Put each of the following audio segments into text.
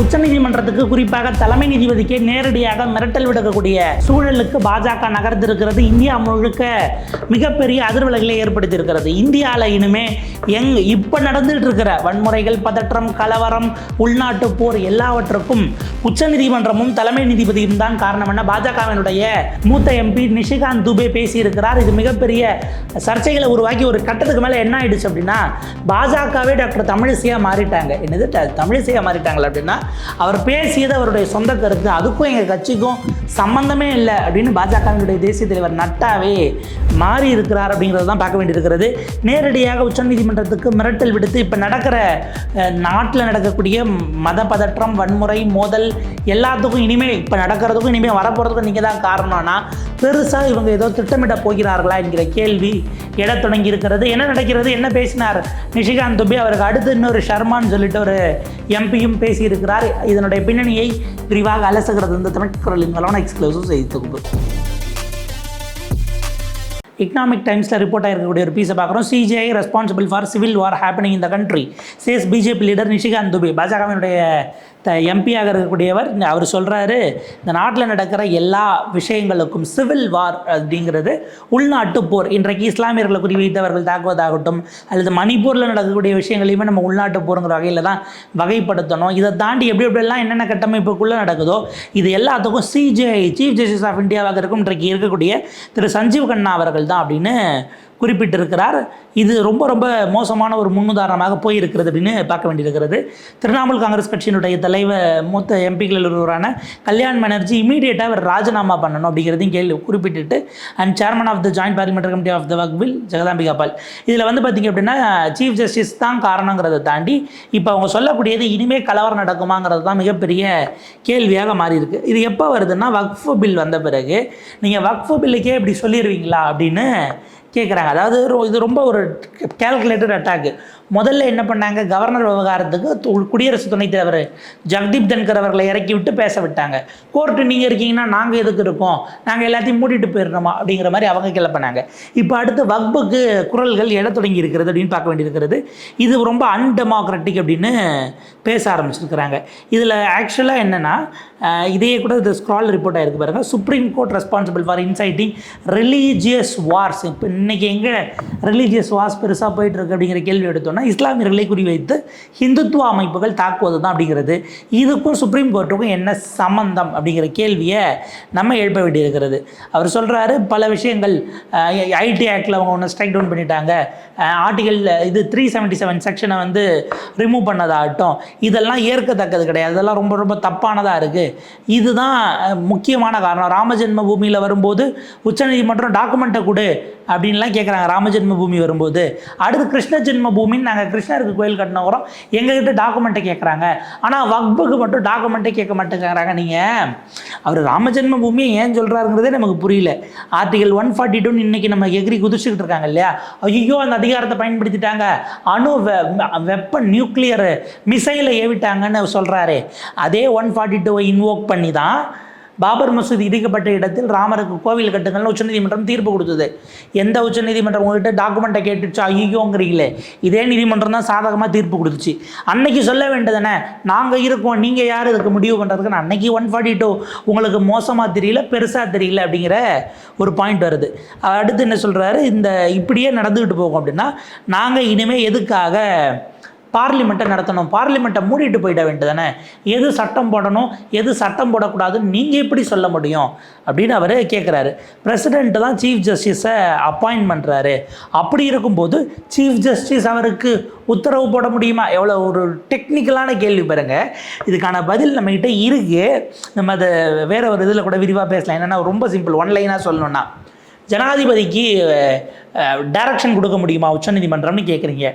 உச்சநீதிமன்றத்துக்கு குறிப்பாக தலைமை நீதிபதிக்கு நேரடியாக மிரட்டல் விடுக்கக்கூடிய சூழலுக்கு பாஜக நகர்ந்திருக்கிறது. இந்தியா முழுக்க மிகப்பெரிய அதிர்வலைகளை ஏற்படுத்தியிருக்கிறது. இந்தியாவில் இனிமே எங் இப்போ நடந்துட்டு இருக்கிற வன்முறைகள் பதற்றம் கலவரம் உள்நாட்டு போர் எல்லாவற்றுக்கும் உச்சநீதிமன்றமும் தலைமை நீதிபதியும் தான் காரணம் என பாஜகவினுடைய மூத்த எம்பி நிஷிகாந்த் துபே பேசியிருக்கிறார். இது மிகப்பெரிய சர்ச்சைகளை உருவாக்கி ஒரு கட்டத்துக்கு மேலே என்ன ஆயிடுச்சு அப்படின்னா பாஜகவே டாக்டர் தமிழிசையாக மாறிட்டாங்க. என்னது தமிழிசையாக மாறிட்டாங்களா அப்படின்னா அவர் பேசியது அவருடைய சொந்த கருத்து. அதுக்கும் எங்கள் கட்சிக்கும் சம்பந்தமே இல்லை அப்படின்னு பாஜகவினுடைய தேசிய தலைவர் நட்டாவே மாறி இருக்கிறார் அப்படிங்கிறது தான் பார்க்க வேண்டியிருக்கிறது. நேரடியாக உச்சநீதிமன்றத்துக்கு மிரட்டல் விடுத்து இப்போ நடக்கிற நாட்டில் நடக்கக்கூடிய மத பதற்றம் வன்முறை மோதல் எல்லாத்துக்கும் இனிமேல் இப்போ நடக்கிறதுக்கும் இனிமேல் வரப்போகிறதுக்கும் நீங்கள் தான் காரணம்னா பெருசாக இவங்க ஏதோ திட்டமிட போகிறார்களா என்கிற கேள்வி எழத் தொடங்கி இருக்கிறது என்ன நடக்கிறது? என்ன பேசினார்? நிஷிகாந்த் துபே அவருக்கு அடுத்து இன்னொரு ஷர்மான்னு சொல்லிட்டு ஒரு எம்பியும் பேசியிருக்கிறார். இதனுடைய பின்னணியை விரிவாக அலசுகிறது இந்த தமிழ் குரலின் எக்ஸ்க்ளூசிவ் செய்தி தொகுப்பு. எக்கனாமிக் டைம்ஸில் ரிப்போர்ட் ஆகிருக்கக்கூடிய ஒரு பீஸை பார்க்குறோம். CJI responsible for civil war happening in country says BJP leader Nishikant Dubey பாஜகவினுடைய எம்பியாக இருக்கக்கூடியவர் அவர் சொல்கிறாரு இந்த நாட்டில் நடக்கிற எல்லா விஷயங்களுக்கும் சிவில் வார் அப்படிங்கிறது உள்நாட்டு போர். இன்றைக்கு இஸ்லாமியர்களை குறிவைத்தவர்கள் தாக்குவதாகட்டும் அல்லது மணிப்பூரில் நடக்கக்கூடிய விஷயங்களையுமே நம்ம உள்நாட்டு போருங்கிற வகையில் தான் வகைப்படுத்தணும். இதை தாண்டி எப்படி எப்படிலாம் என்னென்ன கட்டமைப்புக்குள்ளே நடக்குதோ இது எல்லாத்துக்கும் சிஜிஐ சீஃப் ஜஸ்டிஸ் ஆஃப் இந்தியாவாக இருக்கும் இன்றைக்கு இருக்கக்கூடிய திரு சஞ்சீவ் கண்ணா அவர்கள் தான் அப்படின்னு குறிப்பிட்டிருக்கிறார். இது ரொம்ப ரொம்ப மோசமான ஒரு முன்னுதாரணமாக போயிருக்கிறது அப்படின்னு பார்க்க வேண்டியிருக்கிறது. திரிணாமுல் காங்கிரஸ் கட்சியினுடைய தலைவர் மூத்த எம்பிகளில் ஒருவரான கல்யாண் பானர்ஜி இமீடியட்டாக அவர் ராஜினாமா பண்ணணும் அப்படிங்கிறதையும் கேள்வி குறிப்பிட்டுட்டு and chairman of the joint parliament committee of the வக்வில் Jagdambika Pal இதில் வந்து பார்த்திங்க அப்படின்னா சீஃப் ஜஸ்டிஸ் தான் காரணங்கிறத தாண்டி இப்போ அவங்க சொல்லக்கூடியது இனிமேல் கலவரம் நடக்குமாங்கிறது தான் மிகப்பெரிய கேள்வியாக மாறியிருக்கு. இது எப்போ வருதுன்னா வக்ஃபு பில் வந்த பிறகு நீங்கள் வக்ஃபு பில்லுக்கே இப்படி சொல்லிடுவீங்களா அப்படின்னு கேட்குறாங்க அதாவது இது ரொம்ப ஒரு கேல்குலேட்டட் அட்டாக்கு முதல்ல என்ன பண்ணாங்க? கவர்னர் விவகாரத்துக்கு குடியரசு துணைத் தலைவர் ஜக்தீப் தன்கர் அவர்களை இறக்கி விட்டு பேச விட்டாங்க. கோர்ட்டு நீங்கள் இருக்கீங்கன்னா நாங்கள் எதுக்கு இருக்கோம் நாங்கள் எல்லாத்தையும் மூடிட்டு போயிடணுமா? அப்படிங்கிற மாதிரி அவங்க கிளப்பினாங்க. இப்போ அடுத்து வக்புக்கு குரல்கள் எழத் தொடங்கி இருக்கிறது அப்படின்னு பார்க்க வேண்டியிருக்கிறது. இது ரொம்ப அன்டெமோக்ராட்டிக் அப்படின்னு பேச ஆரம்பிச்சிருக்கிறாங்க. இதில் ஆக்சுவலாக என்னென்னா இதையே கூட இது ஸ்க்ரால் ரிப்போர்ட் ஆகிருக்கு பாருங்க. Supreme court responsible for inciting religious wars இப்போ இன்றைக்கி எங்கே ரிலீஜியஸ் வார்ஸ் பெருசாக போயிட்டுருக்கு அப்படிங்கிற கேள்வி எடுத்தோம்னா இஸ்லாமியர்களை குறிவைத்து ஹிந்துத்துவ அமைப்புகள் தாக்குவது தான் அப்படிங்கிறது. இதுக்கும் சுப்ரீம் கோர்ட்டுக்கும் என்ன சம்பந்தம் அப்படிங்கிற கேள்வியை நம்ம எழுப்ப வேண்டியிருக்கிறது. அவர் சொல்கிறாரு பல விஷயங்கள் ஐடி ஆக்டில் அவங்க ஒன்று ஸ்ட்ரைக் டவுன் பண்ணிட்டாங்க. ஆர்டிகல் இது த்ரீ செவன்ட்டி செவன் செக்ஷனை வந்து ரிமூவ் பண்ணதாகட்டும். இதெல்லாம் ஏற்கத்தக்கது கிடையாது. இதெல்லாம் ரொம்ப ரொம்ப தப்பானதாக இருக்குது இதுதான் முக்கியமான காரணம். ராமஜென்ம பூமியில் வரும்போது உச்சநீதிமன்றம் டாக்குமெண்ட்டை கொடு அப்படின்லாம் கேட்குறாங்க ராமஜென்ம பூமி வரும்போது. அடுத்து கிருஷ்ண ஜென்ம பூமின்னு நாங்கள் கிருஷ்ணருக்கு கோயில் கட்டின உரம் எங்ககிட்ட டாக்குமெண்ட்டை கேட்குறாங்க ஆனால் வக்புக்கு மட்டும் டாக்குமெண்ட்டே கேட்க மாட்டேங்கிறாங்க நீங்கள் அவர் ராமஜென்ம பூமியை ஏன் சொல்கிறாருங்கிறதே நமக்கு புரியல. ஆர்டிகல் ஒன் ஃபார்ட்டி டூன்னு இன்றைக்கி நம்ம எகிரி குதிச்சுக்கிட்டு இருக்காங்க இல்லையா? ஐயோ அந்த அதிகாரத்தை பயன்படுத்திட்டாங்க. அணு வெப்பன் நியூக்ளியர் மிசைலை ஏவிட்டாங்கன்னு சொல்கிறாரு அதே ஒன் ஃபார்ட்டி டூவை இன்வோக் பண்ணி தான் பாபர் மசூதி இடிக்கப்பட்ட இடத்தில் ராமருக்கு கோவில் கட்டுங்கள்னு உச்சநீதிமன்றம் தீர்ப்பு கொடுத்தது. எந்த உச்சநீதிமன்றம் உங்கள்கிட்ட டாக்குமெண்ட்டை கேட்டுச்சு ஐயோங்கிறீங்களே? இதே நீதிமன்றம் தான் சாதகமாக தீர்ப்பு கொடுத்துச்சு. அன்னைக்கு சொல்ல வேண்டியதானே நாங்கள் இருக்கோம் நீங்கள் யார்? இதுக்கு முடிவு பண்ணுறதுக்குன்னு அன்னைக்கு ஒன் ஃபார்ட்டி டூ உங்களுக்கு மோசமாக தெரியல பெருசாக தெரியல அப்படிங்கிற ஒரு பாயிண்ட் வருது. அடுத்து என்ன சொல்கிறாரு இந்த இப்படியே நடந்துக்கிட்டு போகும் அப்படின்னா நாங்கள் இனிமேல் எதுக்காக பார்லிமெண்ட்டை நடத்தணும். பார்லிமெண்ட்டை மூடிட்டு போயிட வேண்டியதானே எது சட்டம் போடணும்? எது சட்டம் போடக்கூடாதுன்னு நீங்கள் எப்படி சொல்ல முடியும்? அப்படின்னு அவர் கேட்குறாரு பிரசிடெண்ட் தான் சீஃப் ஜஸ்டிஸை அப்பாயின்ட் பண்ணுறாரு அப்படி இருக்கும்போது சீஃப் ஜஸ்டிஸ் அவருக்கு உத்தரவு போட முடியுமா? எவ்வளோ ஒரு டெக்னிக்கலான கேள்வி பாருங்க. இதுக்கான பதில் நம்மகிட்ட இருக்குது நம்ம அதை வேற ஒரு இதில் கூட விரிவாக பேசலாம். என்னென்னா ரொம்ப சிம்பிள் ஒன் லைனாக சொல்லணும்னா. ஜனாதிபதிக்கு டைரக்ஷன் கொடுக்க முடியுமா? உச்சநீதிமன்றம்னு கேட்குறீங்க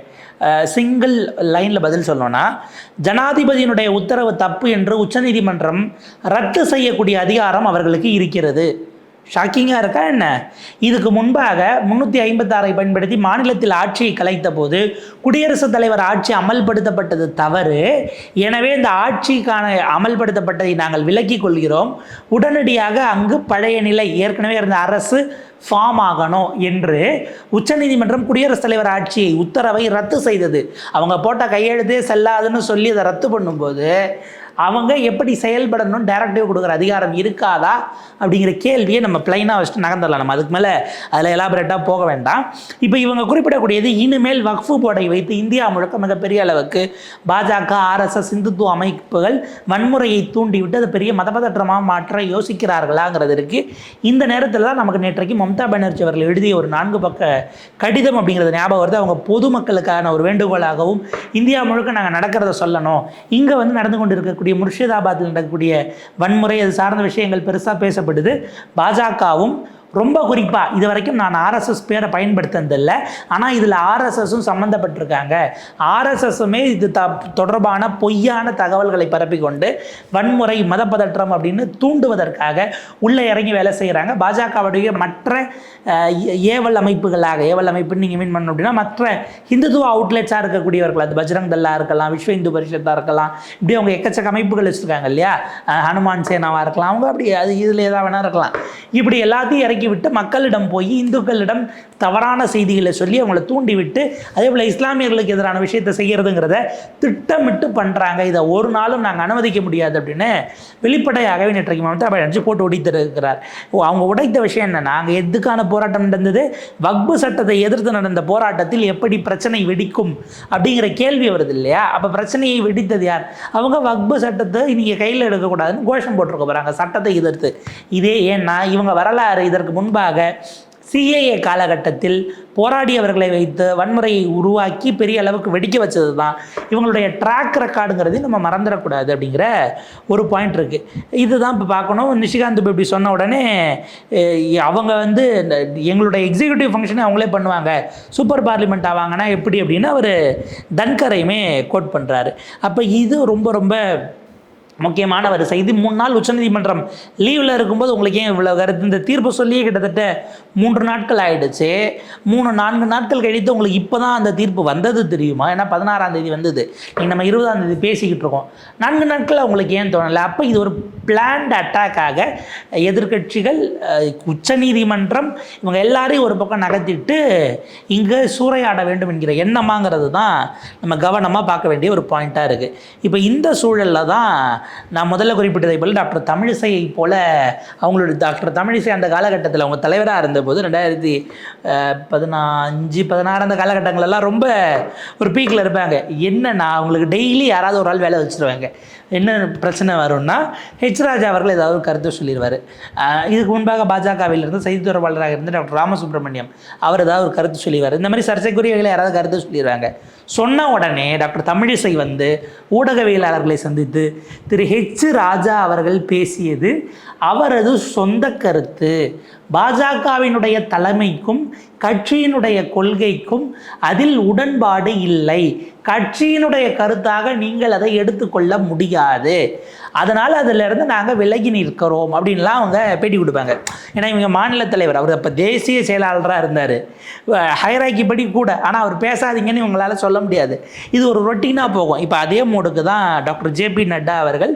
சிங்கிள் லைனில் பதில் சொல்லணும்னா ஜனாதிபதியினுடைய உத்தரவு தப்பு என்று உச்சநீதிமன்றம் ரத்து செய்யக்கூடிய அதிகாரம் அவர்களுக்கு இருக்கிறது. ஷாக்கிங்காக இருக்கா என்ன? இதுக்கு முன்பாக முந்நூற்றி ஐம்பத்தாறை பயன்படுத்தி மாநிலத்தில் ஆட்சியை கலைத்த போது குடியரசுத் தலைவர் ஆட்சி அமல்படுத்தப்பட்டது தவறு. எனவே இந்த ஆட்சிக்கான அமல்படுத்தப்பட்டதை நாங்கள் விலக்கிக் கொள்கிறோம். உடனடியாக அங்கு பழைய நிலை ஏற்கனவே இருந்த அரசு ஃபார்ம் ஆகணும் என்று உச்சநீதிமன்றம் குடியரசுத் தலைவர் ஆட்சியை உத்தரவை ரத்து செய்தது. அவங்க போட்ட கையெழுத்தே செல்லாதுன்னு சொல்லி அதை ரத்து பண்ணும்போது அவங்க எப்படி செயல்படணும் டைரக்டிவ் கொடுக்குற அதிகாரம் இருக்காதா அப்படிங்கிற கேள்வியை நம்ம பிளைனாக வச்சுட்டு நகர்ந்துடலாம். நம்ம அதுக்கு மேலே அதில் எலாபரேட்டாக போக வேண்டாம். இப்போ இவங்க குறிப்பிடக்கூடியது இனிமேல் வக்ஃபு போர்டை வைத்து இந்தியா முழுக்க மிகப்பெரிய அளவுக்கு பாஜக ஆர்எஸ்எஸ் இந்துத்துவ அமைப்புகள் வன்முறையை தூண்டிவிட்டு அது பெரிய மதபதற்றமாக மாற்ற யோசிக்கிறார்களாங்கிறது இருக்குது இந்த நேரத்தில் தான் நமக்கு நேற்றைக்கு மம்தா பானர்ஜி அவர்கள் எழுதிய ஒரு நான்கு பக்க கடிதம் அப்படிங்கிறது ஞாபகம் வருது. அவங்க பொதுமக்களுக்கான ஒரு வேண்டுகோளாகவும் இந்தியா முழுக்க நாங்கள் நடக்கிறத சொல்லணும். இங்கே வந்து நடந்து கொண்டு இருக்கக்கூடிய முர்ஷிதாபாத்தில் நடக்கக்கூடிய வன்முறை அது சார்ந்த விஷயங்கள் பெருசாக பேசப்படுது. பாஜகவும் ரொம்ப குறிப்பாக இது வரைக்கும் நான் ஆர்எஸ்எஸ் பேரை பயன்படுத்தினதில்லை. ஆனால் இதில் ஆர்எஸ்எஸும் சம்மந்தப்பட்டிருக்காங்க ஆர்எஸ்எஸுமே இது த தொடர்பான பொய்யான தகவல்களை பரப்பிக்கொண்டு வன்முறை மதப்பதற்றம் அப்படின்னு தூண்டுவதற்காக உள்ளே இறங்கி வேலை செய்கிறாங்க பாஜகவுடைய மற்ற ஏவல் அமைப்புகளாக ஏவல் அமைப்புன்னு நீங்கள் மீன் பண்ணணும் அப்படின்னா மற்ற இந்துத்துவ அவுட்லெட்ஸாக இருக்கக்கூடியவர்கள் அது பஜ்ரங் தல்லாக இருக்கலாம் விஸ்வ இந்து பரிஷத்தாக இருக்கலாம் இப்படி அவங்க எக்கச்சக்க அமைப்புகள் வச்சுருக்காங்க இல்லையா? ஹனுமான் சேனாவாக இருக்கலாம் அவங்க அப்படி அது இதில் ஏதாவது வேணா இருக்கலாம். இப்படி எல்லாத்தையும் இறக்கி விட்டு மக்களிடம் போய் இந்துக்களிடம் தவறான செய்திகளை சொல்லி அவங்கள தூண்டிவிட்டு அதே போல் இஸ்லாமியர்களுக்கு எதிரான விஷயத்தை செய்கிறதுங்கிறத திட்டமிட்டு பண்ணுறாங்க இதை ஒரு நாளும் நாங்கள் அனுமதிக்க முடியாது அப்படின்னு வெளிப்படையாகவே நேற்றைக்கு மமதா பானர்ஜி போட்டு உடைத்திருக்கிறார் அவங்க உடைத்த விஷயம் என்ன நாங்கள் எதுக்கான போராட்டம் நடந்தது? வக்பு சட்டத்தை எதிர்த்து நடந்த போராட்டத்தில் எப்படி பிரச்சனை வெடிக்கும் அப்படிங்கிற கேள்வி வருது இல்லையா? அப்போ பிரச்சனையை வெடித்தது யார்? அவங்க வக்பு சட்டத்தை நீங்கள் கையில் எடுக்கக்கூடாதுன்னு கோஷம் போட்டிருக்க போகிறாங்க சட்டத்தை எதிர்த்து. இதே ஏன்னா இவங்க வரலாறு இதற்கு முன்பாக சிஏஏ காலகட்டத்தில் போராடியவர்களை வைத்து வன்முறையை உருவாக்கி பெரிய அளவுக்கு வெடிக்க வச்சது தான் இவங்களுடைய ட்ராக் ரெக்கார்டுங்கிறதையும் நம்ம மறந்துடக்கூடாது அப்படிங்கிற ஒரு பாயிண்ட் இருக்குது இதுதான் இப்போ பார்க்கணும். நிஷிகாந்த் இப்ப இப்படி சொன்ன உடனே அவங்க வந்து இந்த எங்களுடைய எக்ஸிக்யூட்டிவ் ஃபங்க்ஷனை அவங்களே பண்ணுவாங்க. சூப்பர் பார்லிமெண்ட் ஆவாங்கன்னா எப்படி அப்படின்னு அவர் தன்கரையுமே கோட் பண்ணுறாரு அப்போ இது ரொம்ப ரொம்ப முக்கியமான ஒரு செய்தி மூணு நாள் உச்சநீதிமன்றம் லீவில் இருக்கும்போது உங்களுக்கு ஏன் இவ்வளோ கருத்து? இந்த தீர்ப்பு சொல்லியே கிட்டத்தட்ட மூன்று நாட்கள் ஆயிடுச்சு. மூணு நான்கு நாட்கள் கழித்து உங்களுக்கு இப்போ தான் அந்த தீர்ப்பு வந்தது தெரியுமா? ஏன்னா பதினாறாம் தேதி வந்தது. நீங்கள் நம்ம இருபதாம் தேதி பேசிக்கிட்டு இருக்கோம். நான்கு நாட்கள் உங்களுக்கு ஏன் தோணலை? அப்போ இது ஒரு பிளான்ட் அட்டாக்காக எதிர்க்கட்சிகள் உச்சநீதிமன்றம் இவங்க எல்லாரையும் ஒரு பக்கம் நகர்த்திட்டு இங்கே சூறையாட வேண்டும் என்கிற எண்ணமாங்கிறது தான் நம்ம கவனமாக பார்க்க வேண்டிய ஒரு பாயிண்ட்டாக இருக்குது இப்போ இந்த சூழலில் தான் நான் முதல்ல குறிப்பிட்டதை போல் டாக்டர் தமிழிசையை போல் அவங்களுடைய டாக்டர் தமிழிசை அந்த காலகட்டத்தில் அவங்க தலைவராக இருந்தபோது ரெண்டாயிரத்தி பதினஞ்சு பதினாறு அந்த காலகட்டங்களெல்லாம் ரொம்ப ஒரு பீக்கில் இருப்பாங்க. என்னென்னா அவங்களுக்கு டெய்லி யாராவது ஒரு ஆள் வேலை வச்சுருவாங்க. என்ன பிரச்சனை வரும்னா ஹெச் ராஜா அவர்கள் ஏதாவது ஒரு கருத்து சொல்லிடுவார் இதுக்கு முன்பாக பாஜகவில் இருந்து செய்தி தொடர்பாளராக டாக்டர் ராமசுப்ரமணியம் அவர் ஏதாவது ஒரு கருத்து சொல்லிடுவார் இந்த மாதிரி சர்ச்சைக்குரியவர்கள் யாராவது கருத்து சொல்லிடுவாங்க சொன்ன உடனே டாக்டர் தமிழிசை வந்து ஊடகவியலாளர்களை சந்தித்து திரு ஹெச் ராஜா அவர்கள் பேசியது அவரது சொந்த கருத்து. பாஜகவினுடைய தலைமைக்கும் கட்சியினுடைய கொள்கைக்கும் அதில் உடன்பாடு இல்லை. கட்சியினுடைய கருத்தாக நீங்கள் அதை எடுத்துக்கொள்ள முடியாது. அதனால் அதிலிருந்து நாங்கள் விலகி நிற்கிறோம் அப்படின்லாம் அவங்க பேட்டி கொடுப்பாங்க. ஏன்னா இவங்க மாநில தலைவர். அவர் அப்போ தேசிய செயலாளராக இருந்தார். ஹைராக்கி படி கூட. ஆனால் அவர் பேசாதீங்கன்னு இவங்களால் சொல்ல முடியாது. இது ஒரு ரொட்டீனாக போகும். இப்போ அதே மூடுக்கு தான் டாக்டர் ஜேபி நட்டா அவர்கள்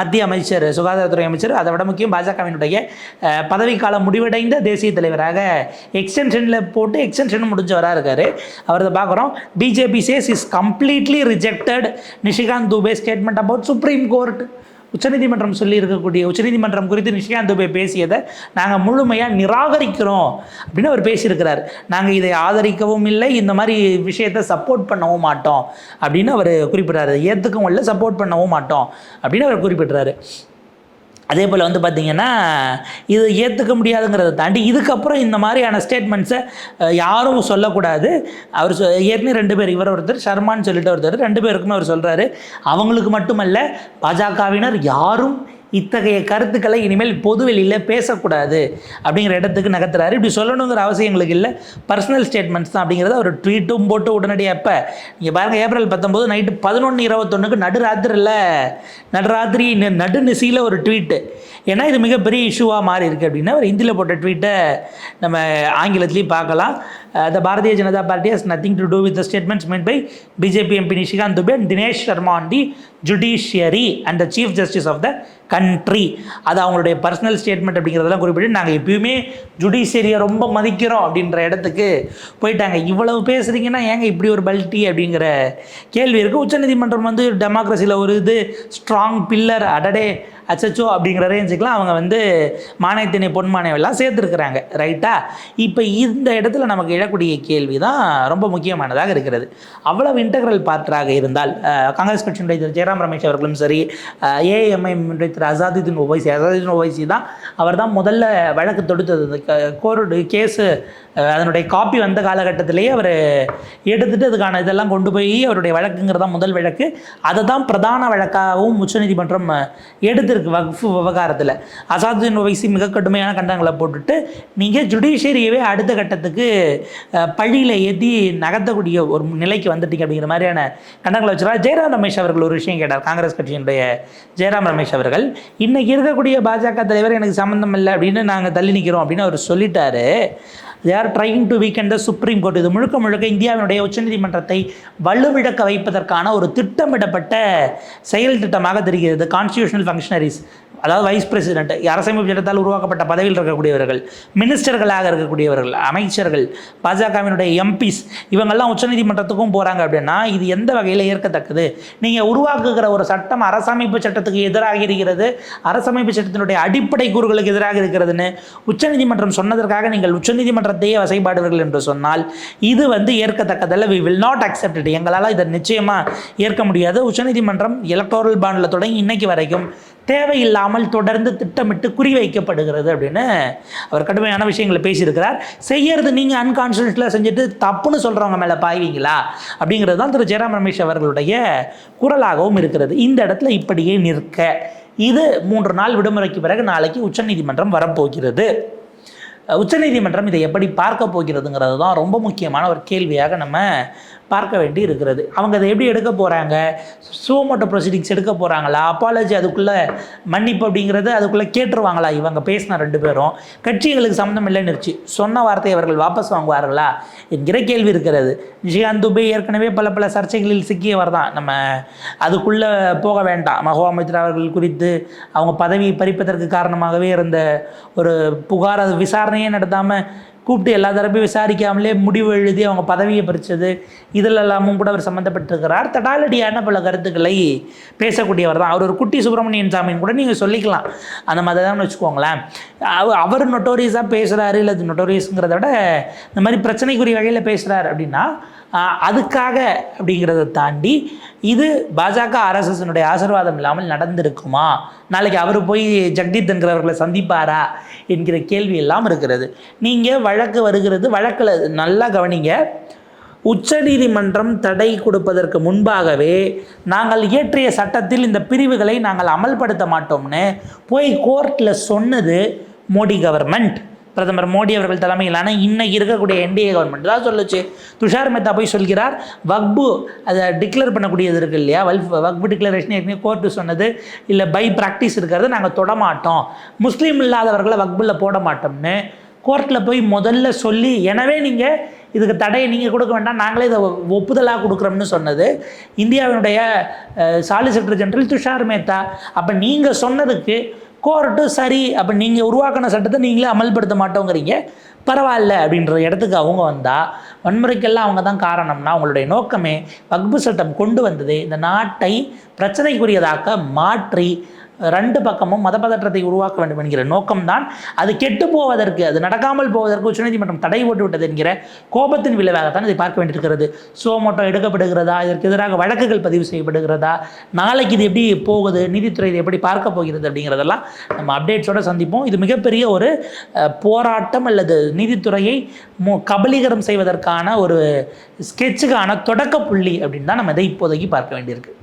மத்திய அமைச்சர் சுகாதாரத்துறை அமைச்சர் அதை விட முக்கியம் பாஜகவினுடைய பதவிக்காலம் முடிவடைந்த தேசிய தலைவராக எக்ஸ்டென்ஷனில் போட்டு எக்ஸ்டென்ஷன் முடிஞ்சவராக இருக்கார். அவரை பார்க்குறோம் BJP says is completely rejected Nishikant Dubey statement about supreme court உச்சநீதிமன்றம் சொல்லி இருக்கக்கூடிய உச்சநீதிமன்றம் குறித்து நிஷிகாந்த் துபே பேசியதை நாங்கள் முழுமையாக நிராகரிக்கிறோம் அப்படின்னு அவர் பேசியிருக்கிறார். நாங்கள் இதை ஆதரிக்கவும் இல்லை இந்த மாதிரி விஷயத்தை சப்போர்ட் பண்ணவும் மாட்டோம் அப்படின்னு அவர் குறிப்பிட்றாரு. ஏற்றுக்கவும் இல்லை சப்போர்ட் பண்ணவும் மாட்டோம் அப்படின்னு அவர் குறிப்பிட்றாரு. அதே போல் வந்து பார்த்திங்கன்னா இது ஏற்றுக்க முடியாதுங்கிறத தாண்டி இதுக்கப்புறம் இந்த மாதிரியான ஸ்டேட்மெண்ட்ஸை யாரும் சொல்லக்கூடாது. அவர் சொ- ஏற்கனவே ரெண்டு பேர் இவர் ஒருத்தர் ஷர்மான்னு சொல்லிட்டு ஒருத்தர் ரெண்டு பேருக்குமே அவர் சொல்கிறாரு அவங்களுக்கு மட்டுமல்ல பாஜகவினர் யாரும் இத்தகைய கருத்துக்களை இனிமேல் பொதுவெளியில் பேசக்கூடாது அப்படிங்கிற இடத்துக்கு நகர்த்துறாரு. இப்படி சொல்லணுங்கிற அவசியம் எங்களுக்கு இல்லை. பர்சனல் ஸ்டேட்மெண்ட்ஸ் தான் அப்படிங்கிறத ஒரு ட்வீட்டும் போட்டு உடனடியாக எப்போ நீங்கள் பாருங்கள் ஏப்ரல் பத்தொம்போது நைட்டு பதினொன்று இருபத்தொன்றுக்கு நடுராத்திரியில் நடுராத்திரி நெ- நடுநிசையில் ஒரு ட்வீட்டு ஏன்னா இது மிகப்பெரிய இஷ்யூவாக மாறி இருக்குது அப்படின்னா அவர் ஹிந்தியில் போட்ட ட்வீட்டை நம்ம ஆங்கிலத்துலேயும் பார்க்கலாம். The Bharatiya Janata party has nothing to do with the statements made by BJP MP Nishikant Dubey and Dinesh Sharma on the judiciary and the chief justice of the country அது அவங்களுடைய பர்சனல் ஸ்டேட்மெண்ட் அப்படிங்கிறதெல்லாம் குறிப்பிட்டு நாங்கள் எப்பயுமே ஜுடிஷியரியை ரொம்ப மதிக்கிறோம் அப்படின்ற இடத்துக்கு போயிட்டாங்க. இவ்வளவு பேசுகிறீங்கன்னா ஏங்க இப்படி ஒரு பல்ட்டி அப்படிங்கிற கேள்வி இருக்குது உச்சநீதிமன்றம் வந்து டெமோக்ரஸியில் ஒரு இது ஸ்ட்ராங் பில்லர் அடடே அச்சச்சோ அப்படிங்கிற ரேஞ்சுக்கெலாம் அவங்க வந்து மானியத்தினை பொன்மானியம் சேர்த்துருக்குறாங்க. ரைட்டா இப்போ இந்த இடத்துல நமக்கு எழக்கூடிய கேள்வி தான் ரொம்ப முக்கியமானதாக இருக்கிறது. அவ்வளவு இன்டெக்ரல் பார்ட்டராக இருந்தால் காங்கிரஸ் கட்சியினுடைய திரு. ஜெயராம் ரமேஷ் அவர்களும் சரி ஏஎம்ஐஎம் திரு. அசாதுதீன் ஒவைசி அசாதுதீன் ஒவைசி தான் அவர் தான் முதல்ல வழக்கு தொடுத்தது. இந்த கோர்டு கேஸு அதனுடைய காப்பி வந்த காலகட்டத்திலேயே அவர் எடுத்துகிட்டு அதுக்கான இதெல்லாம் கொண்டு போய் அவருடைய வழக்குங்கிறது தான் முதல் வழக்கு. அதை தான் பிரதான வழக்காகவும் உச்சநீதிமன்றம் எடுத்து இருக்குது வக்ஃபு விவகாரத்தில். அசாதுதீன் ஒவைசி மிக கடுமையான கண்டனங்களை போட்டுட்டு நீங்கள் ஜுடிஷியரியவே அடுத்த கட்டத்துக்கு பள்ளியில் பழியில் ஏற்றி நகர்த்தக்கூடிய ஒரு நிலைக்கு வந்துட்டீங்க அப்படிங்கிற மாதிரியான கண்டனங்களை வச்சுருக்காரு. ஜெயராம் ரமேஷ் அவர்கள் ஒரு விஷயம் கேட்டார் காங்கிரஸ் கட்சியினுடைய ஜெயராம் ரமேஷ் அவர்கள். இன்றைக்கி இருக்கக்கூடிய பாஜக தலைவர் எனக்கு சம்மந்தம் இல்லை அப்படின்னு நாங்கள் தள்ளி நிற்கிறோம் அப்படின்னு அவர் சொல்லிட்டாரு. They are trying to weaken the supreme court இது முழுக்க முழுக்க இந்தியாவினுடைய உச்சநீதிமன்றத்தை வலுவிழக்க வைப்பதற்கான ஒரு திட்டமிடப்பட்ட செயல் திட்டமாக தெரிகிறது. கான்ஸ்டியூஷனல் ஃபங்க்ஷனரிஸ் அதாவது வைஸ் பிரசிடென்ட் அரசமைப்பு சட்டத்தால் உருவாக்கப்பட்ட பதவியில் இருக்கக்கூடியவர்கள் மினிஸ்டர்களாக இருக்கக்கூடியவர்கள் அமைச்சர்கள் பாஜகவினுடைய எம்பிஸ் இவங்கெல்லாம் உச்சநீதிமன்றத்துக்கும் போகிறாங்க அப்படின்னா இது எந்த வகையில் ஏற்கத்தக்கது? நீங்கள் உருவாக்குகிற ஒரு சட்டம் அரசமைப்பு சட்டத்துக்கு எதிராக இருக்கிறது அரசமைப்பு சட்டத்தினுடைய அடிப்படை கூறுகளுக்கு எதிராக இருக்கிறதுன்னு உச்சநீதிமன்றம் சொன்னதற்காக நீங்கள் உச்சநீதிமன்ற உச்சநீதிமன்றத்தையே வசைபாடுவீர்கள் என்று சொன்னால் இது வந்து ஏற்கத்தக்கதல்ல. We will not accept it எங்களால் இதை நிச்சயமாக ஏற்க முடியாது. உச்சநீதிமன்றம் எலக்டோரல் பாண்டில் தொடங்கி இன்னைக்கு வரைக்கும் தேவையில்லாமல் தொடர்ந்து திட்டமிட்டு குறிவைக்கப்படுகிறது அப்படின்னு அவர் கடுமையான விஷயங்களை பேசியிருக்கிறார். செய்யறது நீங்கள் அன்கான்ஷியஸில் செஞ்சுட்டு தப்புன்னு சொல்கிறவங்க மேலே பாய்வீங்களா? அப்படிங்கிறது தான் திரு. ஜெயராம் ரமேஷ் அவர்களுடைய குரலாகவும் இருக்கிறது. இந்த இடத்துல இப்படியே நிற்க. இது மூன்று நாள் விடுமுறைக்கு பிறகு நாளைக்கு உச்சநீதிமன்றம் வரப்போகிறது. உச்சநீதிமன்றம் இதை எப்படி பார்க்க போகிறதுங்கிறது தான் ரொம்ப முக்கியமான ஒரு கேள்வியாக நம்ம பார்க்க வேண்டி இருக்கிறது. அவங்க அதை எப்படி எடுக்க போகிறாங்க சோமோட்டோ ப்ரொசீடிங்ஸ் எடுக்க போகிறாங்களா அப்பாலஜி அதுக்குள்ளே மன்னிப்பு அப்படிங்கிறது அதுக்குள்ளே கேட்டுருவாங்களா? இவங்க பேசின ரெண்டு பேரும். கட்சிகளுக்கு சம்மந்தம் இல்லைன்னு இருச்சு சொன்ன வார்த்தை அவர்கள் வாபஸ் வாங்குவார்களா? என்கிற கேள்வி இருக்கிறது. நிஷிகாந்த் துபே ஏற்கனவே பல பல சர்ச்சைகளில் சிக்கியவர் தான். நம்ம அதுக்குள்ளே போக வேண்டாம். மகோ அமைச்சர் அவர்கள் குறித்து அவங்க பதவியை பறிப்பதற்கு காரணமாகவே இருந்த ஒரு புகார் அது விசாரணையே நடத்தாமல் கூப்பிட்டு எல்லா தரப்பையும் விசாரிக்காமலே முடிவு எழுதி அவங்க பதவியை பறித்தது இதிலெல்லாமும் கூட அவர் சம்மந்தப்பட்டிருக்கிறார் தடாலடியான பல கருத்துக்களை பேசக்கூடியவர் தான். அவர் ஒரு குட்டி சுப்பிரமணியன் சாமின்னு கூட நீங்கள் சொல்லிக்கலாம். அந்த மாதிரி தான் வச்சுக்கோங்களேன். அவர் நொட்டோரியஸாக பேசுகிறாரு இல்லை நொட்டோரியஸுங்கிறத விட இந்த மாதிரி பிரச்சனைக்குரிய வகையில் பேசுகிறார் அப்படின்னா அதுக்காக அப்படிங்கிறத தாண்டி இது பாஜக ஆர்எஸ்எஸ்னுடைய ஆசீர்வாதம் இல்லாமல் நடந்திருக்குமா? நாளைக்கு அவர் போய் ஜெகதீப் தன்கர் சந்திப்பாரா? என்கிற கேள்வி எல்லாம் இருக்கிறது. நீங்கள் வழக்கு வருகிறது வழக்கில் நல்லா கவனிங்க. உச்சநீதிமன்றம் தடை கொடுப்பதற்கு முன்பாகவே நாங்கள் இயற்றிய சட்டத்தில் இந்த பிரிவுகளை நாங்கள் அமல்படுத்த மாட்டோம்னு போய் கோர்ட்டில் சொன்னது மோடி கவர்மெண்ட் பிரதமர் மோடி அவர்கள் தலைமையிலான இன்னைக்கு இருக்கக்கூடிய என்டிஏ கவர்மெண்ட் தான் சொல்லுச்சு. துஷார் மேத்தா போய் சொல்கிறார் வக்பு அதை டிக்ளேர் பண்ணக்கூடியது இருக்குது இல்லையா? வல்ஃப் வக்பு டிக்ளரேஷன் ஏற்கனவே கோர்ட்டு சொன்னது. இல்லை பை ப்ராக்டிஸ் இருக்கிறது. நாங்கள் தொடமாட்டோம். முஸ்லீம் இல்லாதவர்களை வக்பில் போட மாட்டோம்னு. கோர்ட்டில் போய் முதல்ல சொல்லி எனவே நீங்கள் இதுக்கு தடையை நீங்கள் கொடுக்க வேண்டாம். நாங்களே இதை ஒப்புதலாக கொடுக்குறோம்னு சொன்னது. இந்தியாவினுடைய சாலிசிட்டர் ஜெனரல் துஷார் மேத்தா. அப்போ நீங்கள் சொன்னதுக்கு கோர்ட்டு சரி அப்போ நீங்கள் உருவாக்கின சட்டத்தை நீங்களே அமல்படுத்த மாட்டோங்கிறீங்க. பரவாயில்ல அப்படின்ற இடத்துக்கு அவங்க வந்தால் வன்முறைக்கெல்லாம் அவங்க தான் காரணம்னா அவங்களுடைய நோக்கமே வக்பு சட்டம் கொண்டு வந்தது இந்த நாட்டை பிரச்சனைக்குரியதாக்க மாற்றி ரெண்டு பக்கமும் மதப்பதற்றத்தை உருவாக்க வேண்டும் என்கிற நோக்கம்தான். அது கெட்டு போவதற்கு அது நடக்காமல் போவதற்கு உச்சநீதிமன்றம் தடை போட்டு விட்டது என்கிற கோபத்தின் விளைவாகத்தான் இதை பார்க்க வேண்டியிருக்கிறது. சோமோட்டோ எடுக்கப்படுகிறதா? இதற்கு எதிராக வழக்குகள் பதிவு செய்யப்படுகிறதா? நாளைக்கு இது எப்படி போகுது? நீதித்துறை இது எப்படி பார்க்க போகிறது அப்படிங்கிறதெல்லாம் நம்ம அப்டேட்ஸோட சந்திப்போம். இது மிகப்பெரிய ஒரு போராட்டம் அல்லது நீதித்துறையை மு கபலீகரம் செய்வதற்கான ஒரு ஸ்கெட்சுக்கான தொடக்க புள்ளி அப்படின்னு தான் நம்ம இதை இப்போதைக்கு பார்க்க வேண்டியிருக்கு.